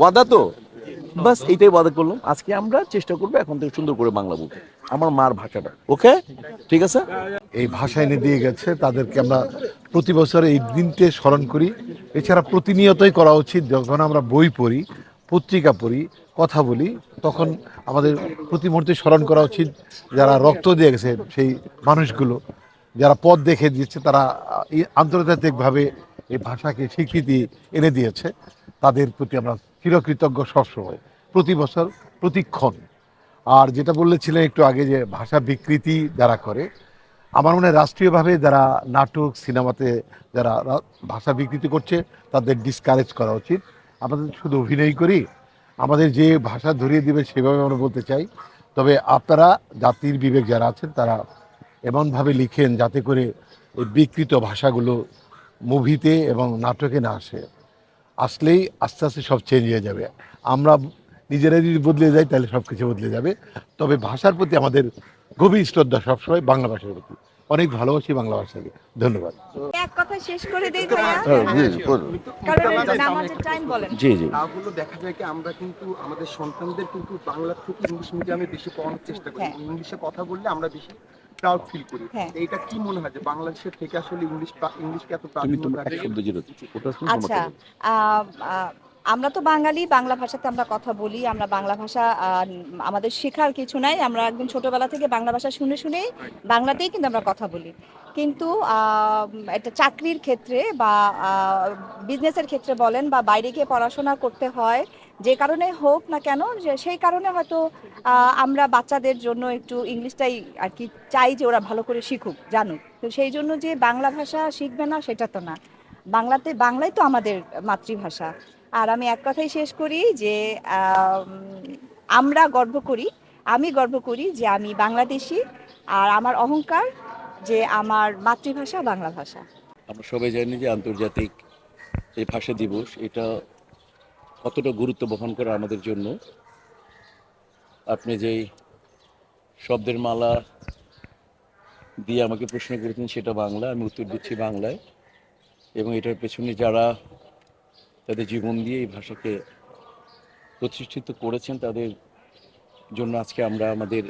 ওয়াদা তো? বাস এইটাই ওয়াদা করলাম। আজকে আমরা চেষ্টা করব এখন থেকে সুন্দর করে বাংলা বলতে। আমার মার ভাষাটা। ওকে? ঠিক আছে? এই ভাষা এনে দিয়ে গেছে, তাদেরকে আমরা প্রতি বছর এই দিনকে স্মরণ করি। এছাড়া প্রতিনিয়তই করা উচিত, যখন আমরা বই পড়ি, পত্রিকা পড়ি, কথা বলি, তখন আমাদের প্রতি মুহূর্তে স্মরণ করা উচিত। যারা রক্ত দিয়ে গেছে, সেই মানুষগুলো, যারা পথ দেখে দিচ্ছে, তারা আন্তর্জাতিকভাবে এই ভাষাকে স্বীকৃতি এনে দিয়েছে, তাদের প্রতি আমরা চিরকৃতজ্ঞ সবসময়, প্রতি বছর প্রতিক্ষণ আর যেটা বলেছিলেন একটু আগে যে ভাষা বিকৃতি যারা করে, আমার মনে হয় রাষ্ট্রীয়ভাবে যারা নাটক, সিনেমাতে যারা ভাষা বিকৃতি করছে, তাদের ডিসকারেজ করা উচিত। আমাদের শুধু অভিনয় করি, আমাদের যে ভাষা ধরিয়ে দিবে সেভাবে আমরা বলতে চাই। তবে আপনারা, জাতির বিবেক যারা আছেন, তারা এমনভাবে লিখেন যাতে করে এই বিকৃত ভাষাগুলো মুভিতে এবং নাটকে না আসে। আসলেই আস্তে আস্তে সব চেঞ্জ হয়ে যাবে। আমরা নিজেরা যদি বদলে যাই তাহলে সব কিছু বদলে যাবে। তবে ভাষার প্রতি আমাদের গভীর শ্রদ্ধা সবসময় বাংলা ভাষার প্রতি। অনেক ভালোবাসি বাংলা ভাষাকে। ধন্যবাদ। এক কথা শেষ করে দেই হ্যাঁ, জি, টাইম বলেন। জি জি। তাহলে দেখা যায় কি আমরা কিন্তু আমাদের সন্তানদের কিন্তু বাংলা থেকে ইংলিশ মিডিয়ামে বেশি পড়ানোর চেষ্টা করি। হ্যাঁ। ইংলিশে কথা বললে আমরা বেশি প্রাউড ফিল করি। হ্যাঁ। এইটা কি মনে হয় যে বাংলাদেশের থেকে আসলে ইংলিশ ইংলিশ ইংলিশকে এত প্রাধান্য আচ্ছা আহ, আহ, আমরা তো বাঙালি, বাংলা ভাষাতে আমরা কথা বলি, আমরা বাংলা ভাষা আমাদের শেখার কিছু নাই, আমরা একদম ছোটবেলা থেকে বাংলা ভাষা শুনে শুনেই বাংলাতেই কিন্তু আমরা কথা বলি। কিন্তু একটা চাকরির ক্ষেত্রে বা বিজনেসের ক্ষেত্রে বলেন বা বাইরে গিয়ে পড়াশোনা করতে হয়, যে কারণে হোক না কেন, যে সেই কারণে হয়তো আমরা বাচ্চাদের জন্য একটু ইংলিশটাই আর কি চাই যে ওরা ভালো করে শিখুক, জানুক। তো সেই জন্য যে বাংলা ভাষা শিখবে না, সেটা তো না। বাংলাতে, বাংলাই তো আমাদের মাতৃভাষা। আর আমি এক কথাই শেষ করি যে আমরা গর্ব করি, আমি গর্ব করি যে আমি বাংলাদেশি আর আমার অহংকার যে আমার মাতৃভাষা বাংলা ভাষা। আমরা সবাই জানি যে আন্তর্জাতিক এই ভাষা দিবস, এটা কতটা গুরুত্ব বহন করে আমাদের জন্য। আপনি যেই শব্দের মালা দিয়ে আমাকে প্রশ্ন করেছেন সেটা বাংলা, আমি উত্তর দিচ্ছি বাংলায়। এবং এটার পেছনে যারা তাদের জীবন দিয়ে এই ভাষাকে প্রতিষ্ঠিত করেছেন, তাদের জন্য আজকে আমরা আমাদের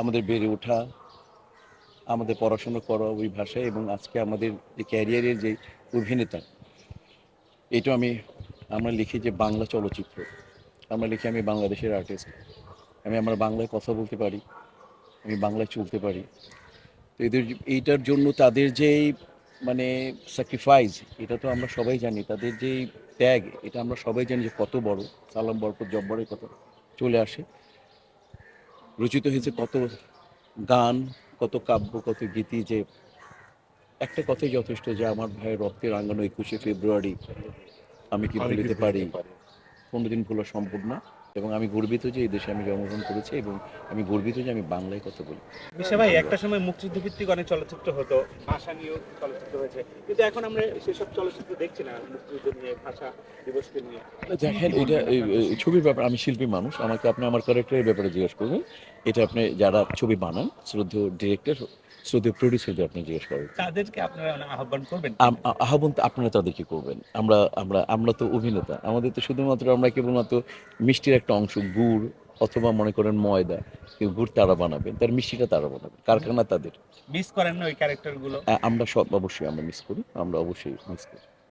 আমাদের বেড়ে ওঠা, আমাদের পড়াশোনা করা ওই ভাষায় এবং আজকে আমাদের যে ক্যারিয়ারের যে অভিনেতা এটা আমি, আমরা লিখি যে বাংলা চলচ্চিত্র। আমরা লিখি আমি বাংলাদেশের আর্টিস্ট আমি আমার বাংলায় কথা বলতে পারি, আমি বাংলায় চলতে পারি। তো এদের এইটার জন্য তাদের যেই মানে স্যাক্রিফাইস এটা তো আমরা সবাই জানি তাদের যেই ত্যাগ এটা আমরা সবাই জানি যে কত বড় সালাম বরকত জব্বরের কথা চলে আসে। রচিত হয়েছে কত গান কত কাব্য কত গীতি যে একটা কথাই যথেষ্ট যে আমার ভাইয়ের রক্তের রাঙানো একুশে ফেব্রুয়ারি আমি কি ভুলিতে পারি। কোনোদিন ভোলা সম্ভব না। এবং আমি গর্বিত যে এই দেশে আমি জন্মগ্রহণ করেছি এবং আমি গর্বিত যে আমি বাংলায় কথা বলি। বিশা ভাই একটা সময় মুক্তিযুদ্ধ ভিত্তিক অনেক চলচ্চিত্র হতো ভাষা নিয়েও চলচ্চিত্র হয়েছে। কিন্তু এখন আমরা সেসব চলচ্চিত্র দেখছি না মুক্তিযুদ্ধ নিয়ে ভাষা দিবসকে নিয়ে। দেখেন এটা ছবির ব্যাপার আমি শিল্পী মানুষ আমাকে আপনি আমার ক্যারেক্টারের ব্যাপারে জিজ্ঞেস করবেন এটা আপনি যারা ছবি বানান শ্রদ্ধেয় ডিরেক্টর শ্রদ্ধেয় প্রডিউসারদের আপনি জিজ্ঞেস করবেন তাদেরকে আপনারা আহ্বান করবেন? আহ্বান তো আপনারা তাদেরকে করবেন। আমরা আমরা আমরা তো অভিনেতা। আমাদের তো শুধুমাত্র আমরা কেবলমাত্র মিষ্টির একটা অংশ গুড় অথবা মনে করেন ময়দা কেউ গুড় তারা বানাবেন তার মিষ্টিটা তারা বানাবেন কারখানা তাদের। মিস করেন না ওই ক্যারেক্টারগুলো আমরা সব অবশ্যই আমরা মিস করি আমরা অবশ্যই মিস করি।